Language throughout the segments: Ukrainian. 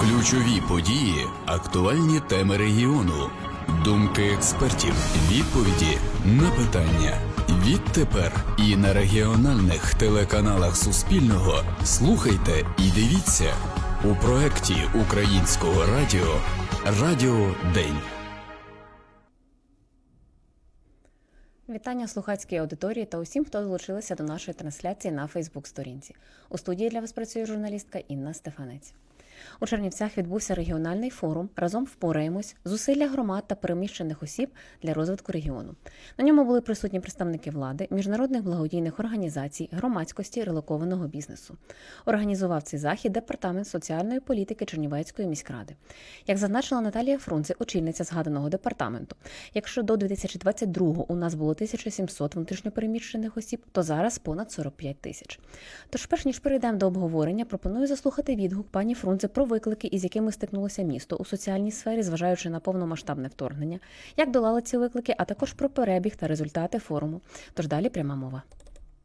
Ключові події, актуальні теми регіону, думки експертів, відповіді на питання. Відтепер і на регіональних телеканалах Суспільного слухайте і дивіться у проєкті Українського радіо Радіо День. Вітання слухацькій аудиторії та усім, хто долучилися до нашої трансляції на Фейсбук-сторінці. У студії для вас працює журналістка Інна Стефанець. У Чернівцях відбувся регіональний форум Разом впораємось зусилля громад та переміщених осіб для розвитку регіону. На ньому були присутні представники влади, міжнародних благодійних організацій, громадськості, релокованого бізнесу. Організував цей захід департамент соціальної політики Чернівецької міськради. Як зазначила Наталія Фрунзе, очільниця згаданого департаменту, якщо до 2022 у нас було 1700 внутрішньопереміщених осіб, то зараз понад 45 тисяч. Тож, перш ніж перейдемо до обговорення, пропоную заслухати відгук пані Фрунзе про виклики, із якими стикнулося місто у соціальній сфері, зважаючи на повномасштабне вторгнення, як долали ці виклики, а також про перебіг та результати форуму. Тож далі пряма мова.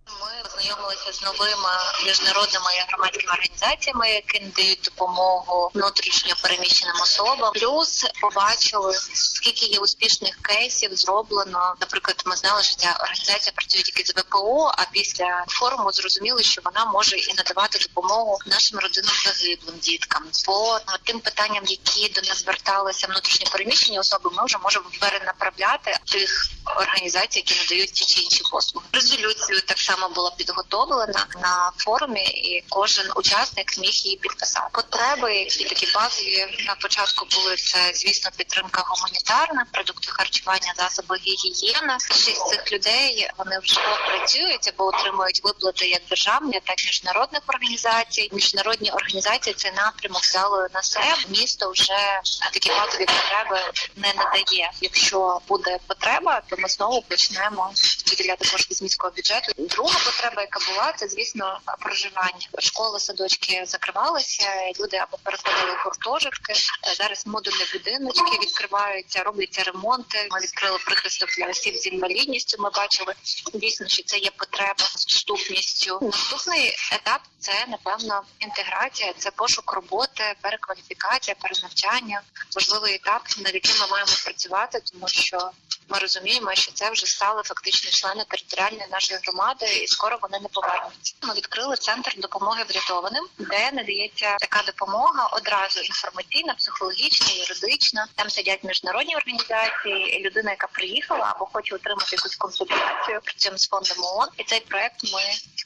Ми познайомилися з новими міжнародними громадськими організаціями, які надають допомогу внутрішньо переміщеним особам. Плюс побачили, скільки є успішних кейсів зроблено. Наприклад, ми знали, що ця організація працює тільки з ВПО. А після форуму зрозуміли, що вона може і надавати допомогу нашим родинам загиблим діткам. По тим питанням, які до нас зверталися внутрішньо переміщені особи, ми вже можемо перенаправляти тих організацій, які надають ті чи інші послуги. Резолюцію так само була підготовлена на форумі, і кожен учасник міг її підписати. Потреби, які такі базові на початку були це, звісно, підтримка гуманітарна, продукти харчування, засоби гігієни. Шість цих людей вони вже працюють або отримують виплати як державні, так і міжнародних організацій. Міжнародні організації цей напрямок взяли на себе. Місто вже такі базові потреби не надає. Якщо буде потреба, то ми знову почнемо виділяти кошти з міського бюджету. Друга потреба, яка була, це звісно проживання. Школи, садочки закривалися. Люди або переходили в гуртожитки. Зараз модульні будиночки відкриваються, робляться ремонти. Ми відкрили прихисток для осіб з інвалідністю. Ми бачили дійсно, що це є потреба з доступністю. Наступний етап це напевно інтеграція, це пошук роботи, перекваліфікація, перенавчання. Важливий етап, над яким ми маємо працювати, тому що ми розуміємо, що це вже стали фактично члени територіальної нашої громади, і скоро вони не повернуться. Ми відкрили центр допомоги врятованим, де надається така допомога одразу інформаційна, психологічна, юридична. Там сидять міжнародні організації, людина, яка приїхала або хоче отримати якусь консультацію, працюємо з фондом ООН. І цей проект ми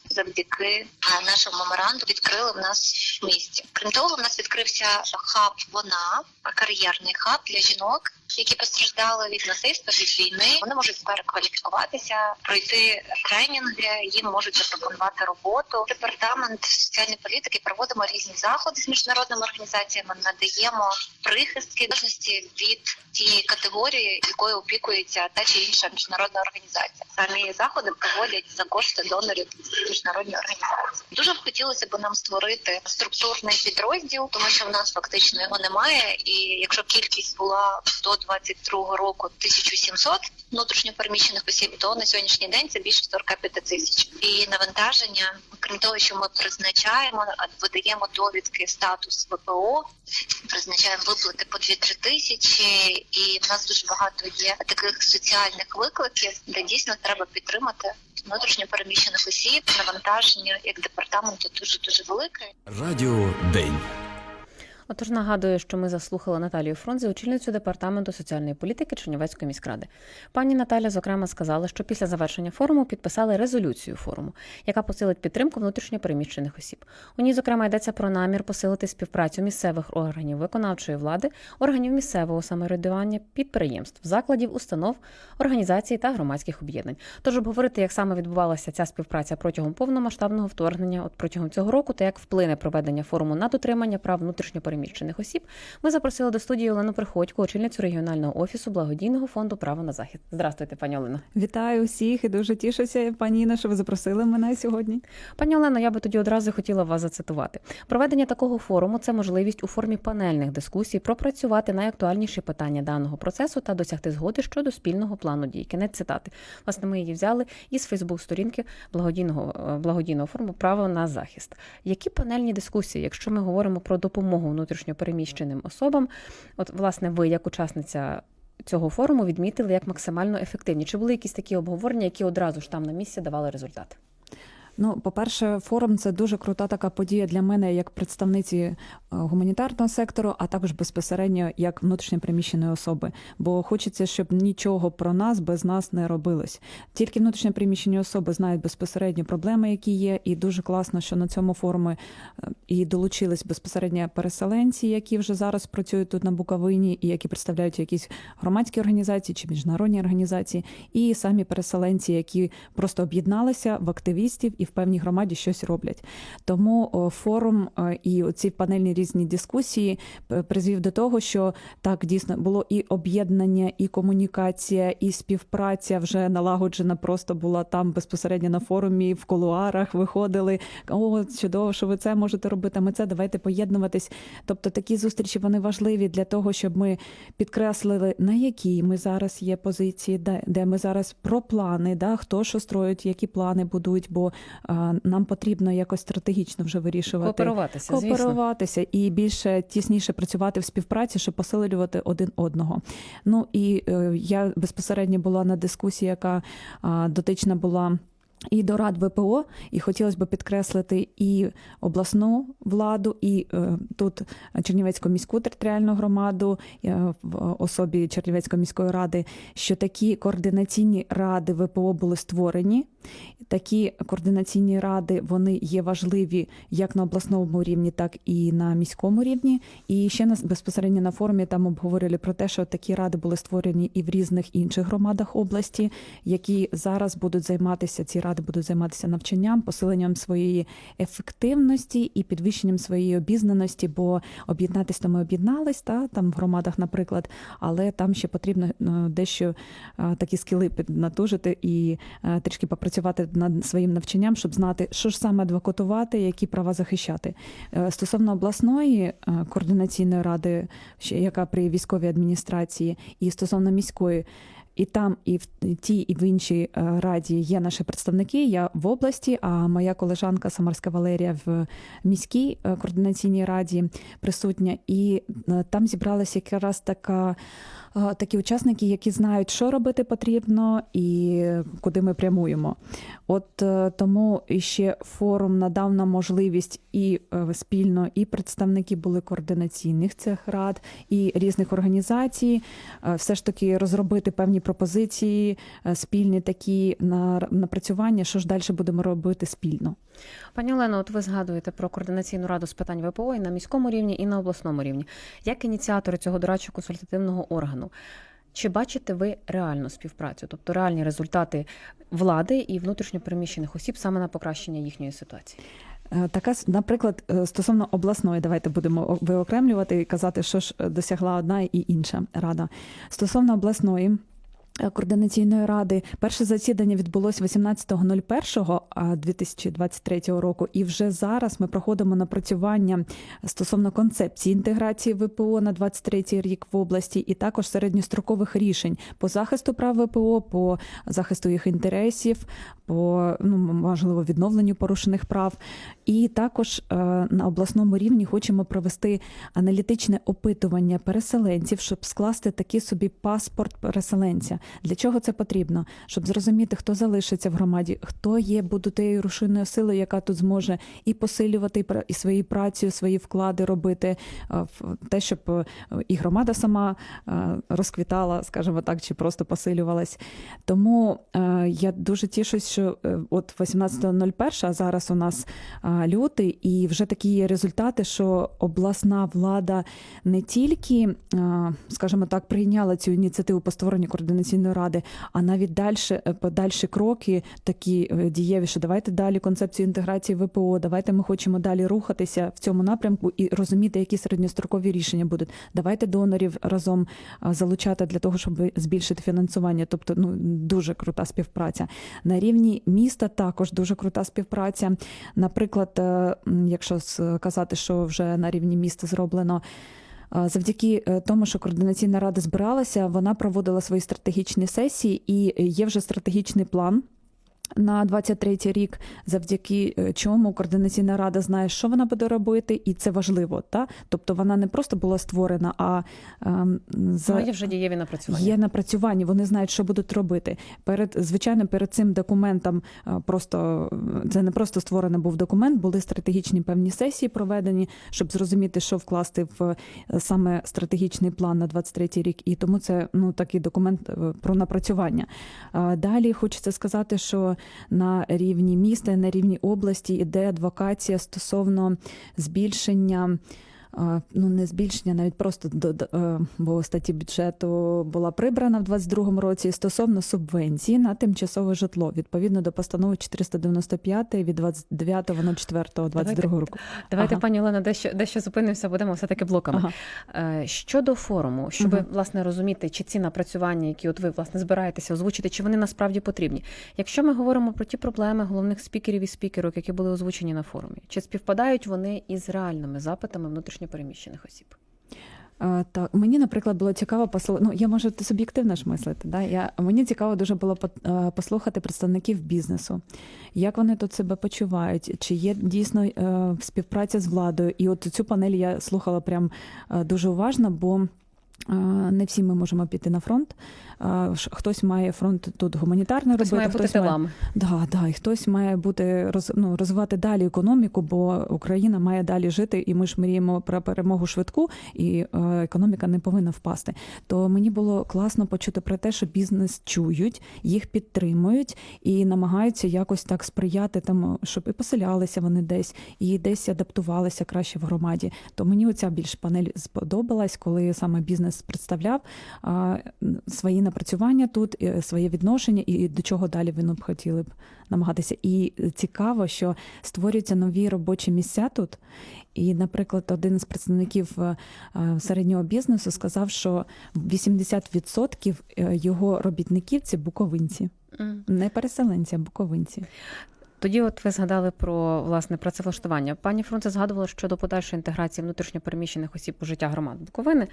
завдяки е, нашому меморандуму відкрили в нас в місті. Крім того, в нас відкрився хаб. Вона кар'єрний хаб для жінок. Які постраждали від насильства від війни, вони можуть перекваліфікуватися, пройти тренінги, їм можуть запропонувати роботу. Департамент соціальної політики проводимо різні заходи з міжнародними організаціями, надаємо прихистки залежності від тієї категорії, якою опікується та чи інша міжнародна організація. Самі заходи проводять за кошти донорів міжнародні організації. Дуже б хотілося б нам створити структурний підрозділ, тому що в нас фактично його немає. І якщо кількість була до 22 року 1700 внутрішньопереміщених осіб, то на сьогоднішній день це більше 45 тисяч. І навантаження, крім того, що ми призначаємо, видаємо довідки статус ВПО, призначаємо виплати по 2-3 тисячі, і в нас дуже багато є таких соціальних викликів, де дійсно треба підтримати внутрішньопереміщених осіб. Навантаження як департаменту дуже дуже велике. Радіо День. Отож нагадую, що ми заслухали Наталію Фрунзе, очільницю департаменту соціальної політики Чернівецької міськради. Пані Наталя, зокрема, сказала, що після завершення форуму підписали резолюцію форуму, яка посилить підтримку внутрішньопереміщених осіб. У ній, зокрема, йдеться про намір посилити співпрацю місцевих органів виконавчої влади, органів місцевого самоврядування, підприємств, закладів, установ, організацій та громадських об'єднань. Тож обговорити, як саме відбувалася ця співпраця протягом повномасштабного вторгнення, от протягом цього року, та як вплине проведення форуму на дотримання прав внутрішньопереміщених осіб, ми запросили до студії Олену Приходько, очільницю регіонального офісу благодійного фонду Право на захист. Здравствуйте, пані Олено. Вітаю всіх і дуже тішуся, пані Інна, що ви запросили мене сьогодні. Пані Олено, я би тоді одразу хотіла вас зацитувати. Проведення такого форуму це можливість у формі панельних дискусій пропрацювати найактуальніші питання даного процесу та досягти згоди щодо спільного плану дій. Кінець цитати. Власне, ми її взяли із Фейсбук-сторінки благодійного е, благодійного форуму Право на захист. Які панельні дискусії, якщо ми говоримо про допомогу внутрішньо переміщеним особам. От, власне, ви, як учасниця цього форуму, відмітили як максимально ефективні. Чи були якісь такі обговорення, які одразу ж там на місці давали результат? Ну, по-перше, форум це дуже крута така подія для мене як представниці е, гуманітарного сектору, а також безпосередньо як внутрішньопереміщеної особи. Бо хочеться, щоб нічого про нас без нас не робилось. Тільки внутрішньопереміщені особи знають безпосередньо проблеми, які є, і дуже класно, що на цьому форумі е, і долучились безпосередньо переселенці, які вже зараз працюють тут на Буковині, і які представляють якісь громадські організації чи міжнародні організації, і самі переселенці, які просто об'єдналися в активістів і в певній громаді щось роблять. Тому форум е, і ці панельні різні дискусії е, призвів до того, що так дійсно було і об'єднання, і комунікація, і співпраця вже налагоджена. Просто була там безпосередньо на форумі, в кулуарах виходили. О, чудово, що ви це можете робити. Ми це давайте поєднуватись. Тобто такі зустрічі вони важливі для того, щоб ми підкреслили, на якій ми зараз є позиції, де, ми зараз про плани, да, хто що строїть, які плани будують, бо нам потрібно якось стратегічно вже вирішувати. Кооперуватися, звісно. Кооперуватися і більше тісніше працювати в співпраці, щоб посилювати один одного. Ну і е, я безпосередньо була на дискусії, яка дотична була. І до рад ВПО, і хотілося б підкреслити і обласну владу, і е, тут Чернівецьку міську територіальну громаду е, в особі Чернівецької міської ради, що такі координаційні ради ВПО були створені. Такі координаційні ради вони є важливі як на обласному рівні, так і на міському рівні. І ще нас безпосередньо на форумі там обговорювали про те, що такі ради були створені і в різних інших громадах області, які зараз будуть займатися ці ради будуть займатися навчанням, посиленням своєї ефективності і підвищенням своєї обізнаності, бо об'єднатися то ми об'єднались, та там в громадах, наприклад, але там ще потрібно е, дещо е, такі скіли піднатужити і е, трішки попрацювати над своїм навчанням, щоб знати, що ж саме адвокатувати, які права захищати. Е, Стосовно обласної е, координаційної ради, яка при військовій адміністрації, і стосовно міської. І там, і в тій, і в іншій е, раді є наші представники. Я в області, а моя колежанка Самарська Валерія в міській е, координаційній раді присутня. І е, там зібралася якраз така. Такі учасники, які знають, що робити потрібно і куди ми прямуємо. От тому ще форум надав нам можливість і спільно, і представники були координаційних цих рад, і різних організацій, все ж таки розробити певні пропозиції, е, спільні такі на напрацювання, що ж далі будемо робити спільно. Пані Олено, от ви згадуєте про координаційну раду з питань ВПО і на міському рівні, і на обласному рівні. Як ініціатори цього дорадчо консультативного органу, чи бачите ви реальну співпрацю, тобто реальні результати влади і внутрішньопереміщених осіб саме на покращення їхньої ситуації? Е, Така, наприклад, е, стосовно обласної, давайте будемо виокремлювати і казати, що ж досягла одна і інша рада. Стосовно обласної. Е, Координаційної ради перше засідання відбулося 18.01.2023 року, і вже зараз ми проходимо напрацювання стосовно концепції інтеграції ВПО на 23 рік в області, і також середньострокових рішень по захисту прав ВПО, по захисту їх інтересів, по ну можливо відновленню порушених прав. І також е, на обласному рівні хочемо провести аналітичне опитування переселенців, щоб скласти такий собі паспорт переселенця. Для чого це потрібно? Щоб зрозуміти, хто залишиться в громаді, хто є буде тією рушійною силою, яка тут зможе і посилювати і свої праці, свої вклади робити е, в те, щоб е, і громада сама е, розквітала, скажімо так, чи просто посилювалась. Тому я дуже тішусь, що от 18.01, а зараз у нас лютий, і вже такі є результати, що обласна влада не тільки, скажімо так, прийняла цю ініціативу по створенню координаційної ради, а навіть далі подальші кроки такі е, дієві, що давайте далі концепцію інтеграції ВПО, давайте ми хочемо далі рухатися в цьому напрямку і розуміти, які середньострокові рішення будуть. Давайте донорів разом залучати для того, щоб збільшити фінансування. Тобто, ну дуже крута співпраця. На рівні міста також дуже крута співпраця. Наприклад, е, якщо сказати, що вже на рівні міста зроблено. Завдяки е, тому, що координаційна рада збиралася, вона проводила свої стратегічні сесії, і є вже стратегічний план. На 23 рік, завдяки е, чому координаційна рада знає, що вона буде робити, і це важливо. Та? Тобто вона не просто була створена, а ем, за... Має вже дієві напрацювання. Є напрацювання, вони знають, що будуть робити. Перед звичайно, перед цим документом е, просто е, це не просто створений був документ, були стратегічні певні сесії проведені, щоб зрозуміти, що вкласти в саме стратегічний план на 23 рік. І тому це ну такий документ про напрацювання. Далі хочеться сказати, що на рівні міста, на рівні області іде адвокація стосовно збільшення. А, Ну, не збільшення, навіть просто до, до- е, бо статті бюджету була прибрана в 22-му році стосовно субвенції на тимчасове житло відповідно до постанови 495 від 29.04.22 року. Давайте, Ага. пані Олена, дещо, дещо зупинимося, будемо все-таки блоками. Ага. Е, Щодо форуму, щоб Мгм. власне розуміти, чи ці напрацювання, які от ви власне збираєтеся озвучити, чи вони насправді потрібні. Якщо ми говоримо про ті проблеми головних спікерів і спікерок, які були озвучені на форумі, чи співпадають вони із реальними запитами внутрішньопереміщених осіб? Е, Так, мені, наприклад, було цікаво послухати. Ну, я можу суб'єктивно ж мислити. Да? Я, мені цікаво дуже було е, послухати представників бізнесу, як вони тут себе почувають, чи є дійсно е, співпраця з владою. І от цю панель я слухала прям дуже уважно, бо. Не всі ми можемо піти на фронт. Хтось має фронт тут гуманітарний Хтось робити, має бути хтось має. Да, да, і хтось має бути роз, ну, розвивати далі економіку, бо Україна має далі жити, і ми ж мріємо про перемогу швидку, і е, економіка не повинна впасти. То мені було класно почути про те, що бізнес чують, їх підтримують і намагаються якось так сприяти тому, щоб і поселялися вони десь, і десь адаптувалися краще в громаді. То мені оця більш панель сподобалась, коли саме бізнес представляв свої напрацювання тут, е, своє відношення і до чого далі він б хотіли б намагатися. І цікаво, що створюються нові робочі місця тут. І, наприклад, один з представників е, е, середнього бізнесу сказав, що 80% його робітників це буковинці, не переселенці, а буковинці. Тоді, от ви згадали про власне працевлаштування. Пані Фрунзе згадувала щодо подальшої інтеграції внутрішньопереміщених осіб у життя громад Буковини,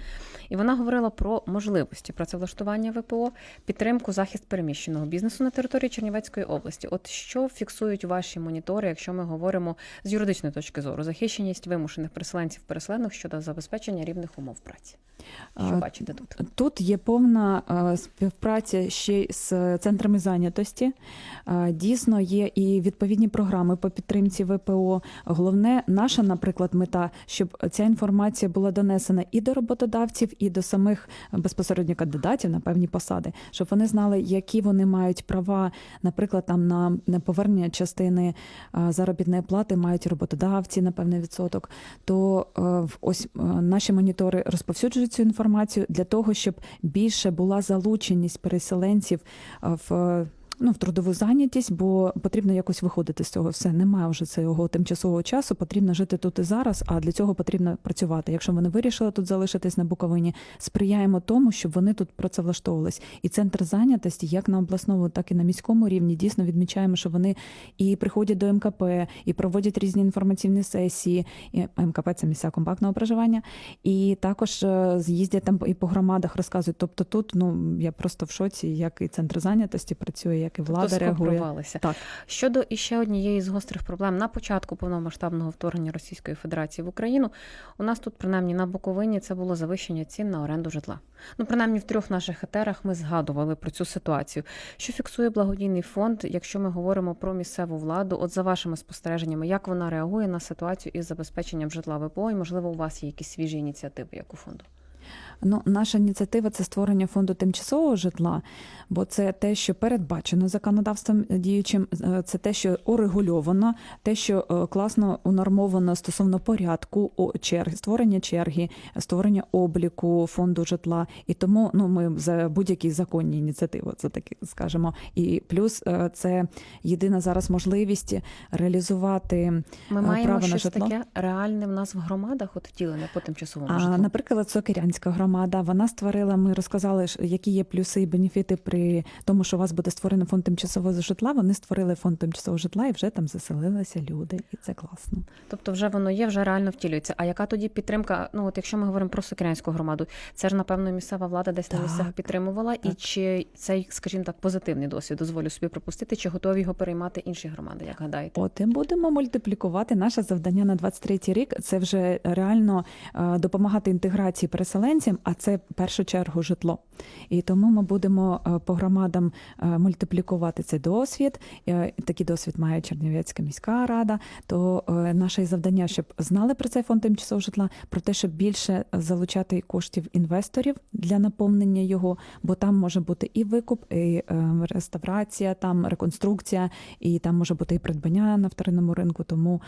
і вона говорила про можливості працевлаштування ВПО, підтримку, захист переміщеного бізнесу на території Чернівецької області. От що фіксують ваші монітори, якщо ми говоримо з юридичної точки зору, захищеність вимушених переселенців переселених щодо забезпечення рівних умов праці? Що бачите тут? Тут є повна співпраця ще з центрами зайнятості. Дійсно, є і відповідні програми по підтримці ВПО. Головне, наша, наприклад, мета, щоб ця інформація була донесена і до роботодавців, і до самих безпосередньо кандидатів на певні посади, щоб вони знали, які вони мають права, наприклад, там на повернення частини е, заробітної плати мають роботодавці на певний відсоток. То е, ось е, наші монітори розповсюджують цю інформацію для того, щоб більше була залученість переселенців в. Ну, в трудову зайнятість, бо потрібно якось виходити з цього. Все немає вже цього тимчасового часу. Потрібно жити тут і зараз, а для цього потрібно працювати. Якщо вони вирішили тут залишитись на Буковині, сприяємо тому, щоб вони тут працевлаштовувались. І центр зайнятості, як на обласному, так і на міському рівні, дійсно відмічаємо, що вони і приходять до МКП, і проводять різні інформаційні сесії. І МКП це місця компактного проживання, і також е, з'їздять там і по громадах розказують. Тобто тут ну я просто в шоці, як і центр зайнятості працює, як і влада тобто реагує. Так. Щодо іще однієї з гострих проблем на початку повномасштабного вторгнення Російської Федерації в Україну, у нас тут, принаймні на Буковині, це було завищення цін на оренду житла. Ну, принаймні, в трьох наших етерах ми згадували про цю ситуацію. Що фіксує благодійний фонд, якщо ми говоримо про місцеву владу? От за вашими спостереженнями, як вона реагує на ситуацію із забезпеченням житла ВПО? І можливо, у вас є якісь свіжі ініціативи, як у фонду? Ну, наша ініціатива це створення фонду тимчасового житла, бо це те, що передбачено законодавством діючим, е, це те, що урегульовано, те, що е, класно унормовано стосовно порядку черги, створення черги, створення обліку фонду житла. І тому ну ми за будь-які законні ініціативи, це таки скажемо. І плюс е, це єдина зараз можливість реалізувати Ми маємо право на щось житло. таке реальне в нас в громадах, от втілене по тимчасовому А, житлу. наприклад, Сокирянська Чернівецька громада. Вона створила. Ми розказали, які є плюси і бенефіти при тому, що у вас буде створено фонд тимчасового житла. Вони створили фонд тимчасового житла і вже там заселилися люди, і це класно. Тобто, вже воно є, вже реально втілюється. А яка тоді підтримка? Ну от якщо ми говоримо про Сокирянську громаду, це ж напевно місцева влада десь на місцях підтримувала, і чи цей, скажімо так, позитивний досвід дозволю собі припустити, чи готові його переймати інші громади? Як гадаєте? От і будемо мультиплікувати. Наше завдання на 23-й рік це вже реально е, допомагати інтеграції переселенцям, а це в першу чергу житло. І тому ми будемо е, по громадам е, мультиплікувати цей досвід. Е, Такий досвід має Чернівецька міська рада. То наше завдання, щоб знали про цей фонд тимчасового житла, про те, щоб більше залучати коштів інвесторів для наповнення його, бо там може бути і викуп, і реставрація, там реконструкція, і там може бути і придбання на вторинному ринку. Тому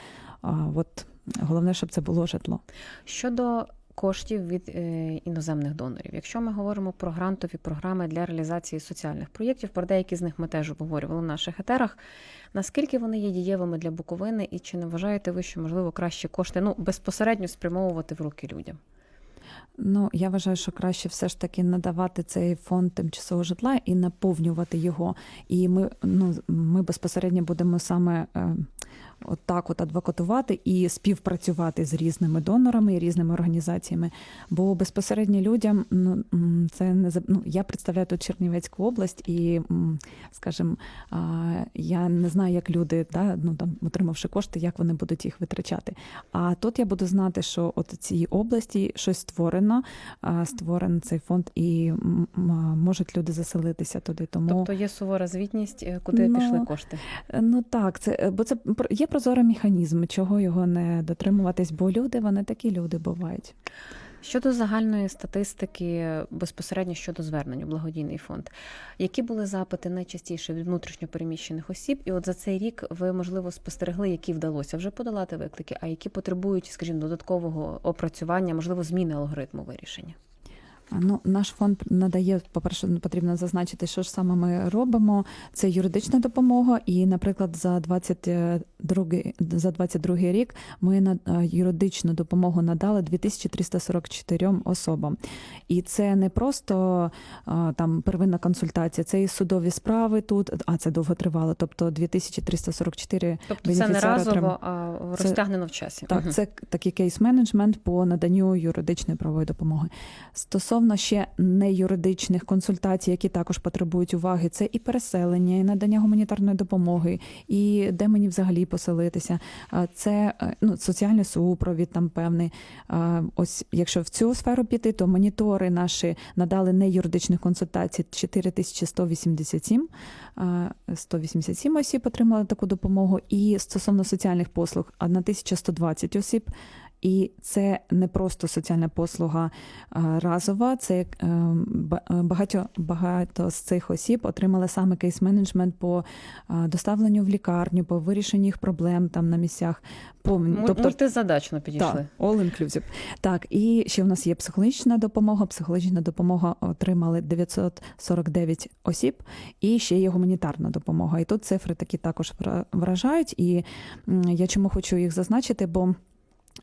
от головне, щоб це було житло. Щодо коштів від е, іноземних донорів, якщо ми говоримо про грантові програми для реалізації соціальних проєктів, про деякі з них ми теж обговорювали в наших етерах. Наскільки вони є дієвими для Буковини, і чи не вважаєте ви, що можливо краще кошти ну безпосередньо спрямовувати в руки людям? Ну я вважаю, що краще все ж таки надавати цей фонд тимчасового житла і наповнювати його. І ми ну ми безпосередньо будемо саме. Е, Отак, от адвокатувати і співпрацювати з різними донорами і різними організаціями. Бо безпосередньо людям ну це не ну, я представляю тут Чернівецьку область, і скажімо, я не знаю, як люди, да, ну там отримавши кошти, як вони будуть їх витрачати. А тут я буду знати, що от цій області щось створено, створений цей фонд, і можуть люди заселитися туди. Тому Тобто є сувора звітність, е, куди Ну, пішли кошти. Ну так, це е, бо це є прозорий механізм, чого його не дотримуватись, бо люди вони такі люди бувають. Щодо загальної статистики, безпосередньо щодо звернень у благодійний фонд, які були запити найчастіше від внутрішньопереміщених осіб, і от за цей рік ви можливо спостерегли, які вдалося вже подолати виклики, а які потребують, скажімо, додаткового опрацювання, можливо, зміни алгоритму вирішення. Ну, наш фонд надає, по-перше, потрібно зазначити, що ж саме ми робимо. Це юридична допомога, і, наприклад, за 22, за 22 рік ми на е, юридичну допомогу надали 2344 особам. І це не просто там первинна консультація, це і судові справи тут, а це довго тривало. Тобто 2344 Тобто це не разово, а розтягнено в часі. Так, Мгм. це такий кейс-менеджмент по наданню юридичної правової допомоги. Стосовно ще неюридичних консультацій, які також потребують уваги, це і переселення, і надання гуманітарної допомоги, і де мені взагалі поселитися. Це е, ну, соціальний супровід там певний. Ось якщо в цю сферу піти, то монітори наші надали неюридичних консультацій 4187. а, 187 осіб отримали таку допомогу. І стосовно соціальних послуг 1120 осіб. І це не просто соціальна послуга разова, це е, е, багато, багато з цих осіб отримали саме кейс-менеджмент по доставленню в лікарню, по вирішенню їх проблем там на місцях. По, тобто, Мультизадачно підійшли. так, all inclusive. Так, і ще в нас є психологічна допомога. Психологічна допомога отримали 949 осіб, і ще є гуманітарна допомога. І тут цифри такі також вражають. І я чому хочу їх зазначити, бо.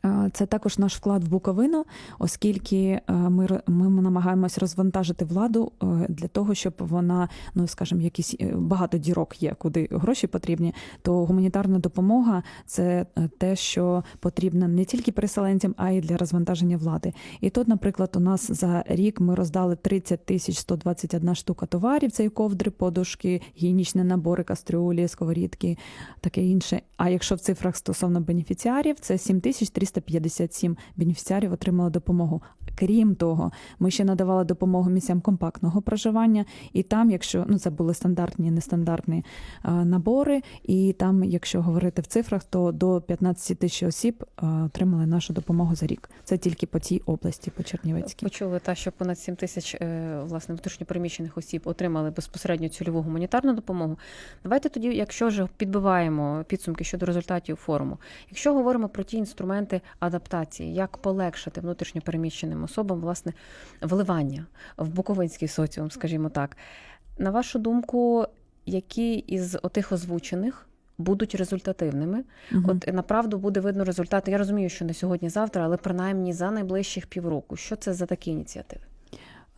А, Це також наш вклад в Буковину, оскільки е, ми, ми намагаємось розвантажити владу е, для того, щоб вона, ну скажімо, якісь е, багато дірок є, куди гроші потрібні. То гуманітарна допомога це е, те, що потрібно не тільки переселенцям, а й для розвантаження влади. І тут, наприклад, у нас за рік ми роздали 30 тисяч 121 штука товарів. Це і ковдри, подушки, гігієнічні набори, кастрюлі, сковорідки, таке інше. А якщо в цифрах стосовно бенефіціарів, це 7357 бенефіціарів отримали допомогу. Крім того, ми ще надавали допомогу місцям компактного проживання, і там, якщо ну це були стандартні, нестандартні е, набори, і там, якщо говорити в цифрах, то до 15 тисяч осіб е, отримали нашу допомогу за рік. Це тільки по цій області, по Чернівецькій. Почули та, що понад 7 тисяч е, власне внутрішньопереміщених осіб отримали безпосередньо цільову гуманітарну допомогу. Давайте тоді, якщо ж підбиваємо підсумки щодо результатів форуму, якщо говоримо про ті інструменти адаптації, як полегшити внутрішньопереміщеним особам власне вливання в буковинський соціум, скажімо так, на вашу думку, які із отих озвучених будуть результативними. угу. От направду буде видно результати. Я розумію, що не сьогодні-завтра, але принаймні за найближчих півроку. Що це за такі ініціативи?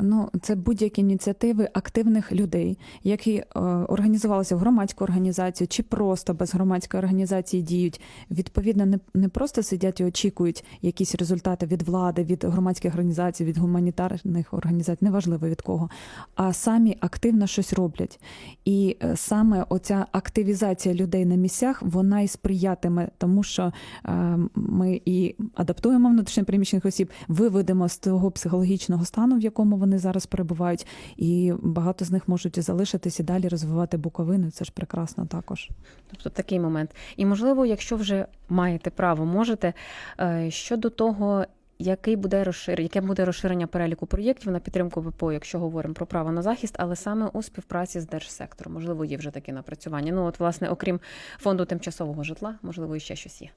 Ну, це будь-які ініціативи активних людей, які е, організувалися в громадську організацію чи просто без громадської організації діють. Відповідно, не, не просто сидять і очікують якісь результати від влади, від громадських організацій, від гуманітарних організацій, неважливо від кого, а самі активно щось роблять. І е, саме оця активізація людей на місцях вона і сприятиме тому, що е, ми і адаптуємо внутрішньопереміщених осіб, виведемо з того психологічного стану, в якому вони зараз перебувають, і багато з них можуть залишитись і далі розвивати Буковину. Це ж прекрасно також. Тобто такий момент. І можливо, якщо вже маєте право, можете е, щодо того. Який буде розшир... яке буде розширення переліку проєктів на підтримку ВПО, якщо говоримо про право на захист, але саме у співпраці з держсектором? Можливо, є вже такі напрацювання. Ну от, власне, окрім фонду тимчасового житла, можливо, і ще щось є.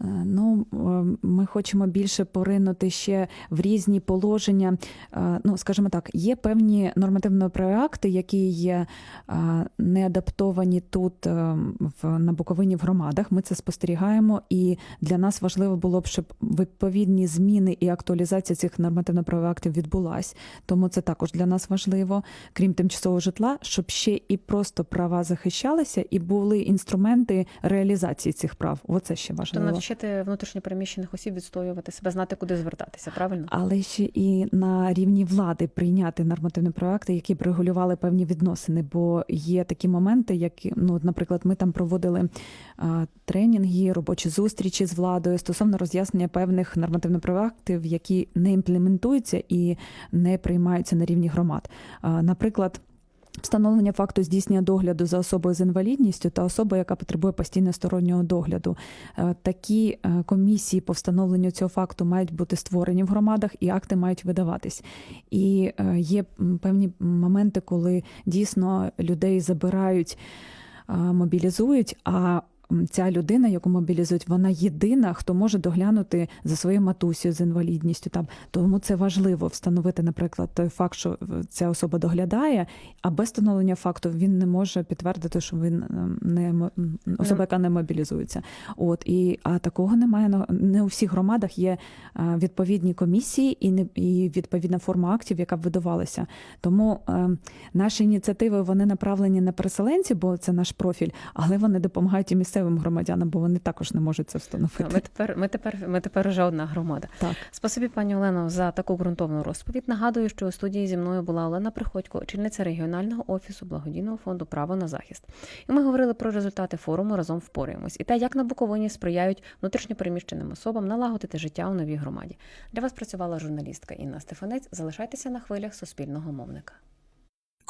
Е, Ну, е, ми хочемо більше поринути ще в різні положення. Е, Ну, скажімо так, є певні нормативно-правові акти, які є не адаптовані тут на Буковині в громадах. Ми це спостерігаємо, і для нас важливо було б, щоб відповідні зміни і актуалізація цих нормативно-правових актів відбулась. Тому це також для нас важливо, крім тимчасового житла, щоб ще і просто права захищалися, і були інструменти реалізації цих прав. Оце ще важливо. Навчити внутрішньопереміщених осіб відстоювати себе, знати, куди звертатися, правильно? але ще і на рівні влади прийняти нормативні проекти, які б регулювали певні відносини. Бо є такі моменти, які ну, наприклад, ми там проводили тренінги, робочі зустрічі з владою стосовно роз'яснення певних нормативно-правових актів, які не імплементуються і не приймаються на рівні громад. Наприклад. Встановлення факту здійснення догляду за особою з інвалідністю та особою, яка потребує постійно стороннього догляду. Е, Такі е, комісії по встановленню цього факту мають бути створені в громадах, і акти мають видаватись. І е, є певні моменти, коли дійсно людей забирають, мобілізують. а Ця людина, яку мобілізують, вона єдина, хто може доглянути за своєю матусею з інвалідністю. Там тому це важливо встановити, наприклад, той факт, що е, ця особа доглядає, а без встановлення факту він не може підтвердити, що він ем, не особа, яка не мобілізується. От і а такого немає не у всіх громадах є е, відповідні комісії і не і відповідна форма актів, яка б видавалася. Тому е, наші ініціативи вони направлені на переселенців, бо це наш профіль, але вони допомагають і місцевим громадянам, бо вони також не можуть це встановити. Ми тепер, ми тепер, ми тепер вже одна громада. Так. Спасибі, пані Олено, за таку ґрунтовну розповідь. Нагадую, що у студії зі мною була Олена Приходько, очільниця регіонального офісу благодійного фонду Право на захист. І ми говорили про результати форуму разом впораємось і те, як на Буковині сприяють внутрішньопереміщеним особам налагодити життя у новій громаді. Для вас працювала журналістка Інна Стефанець. Залишайтеся на хвилях суспільного мовника.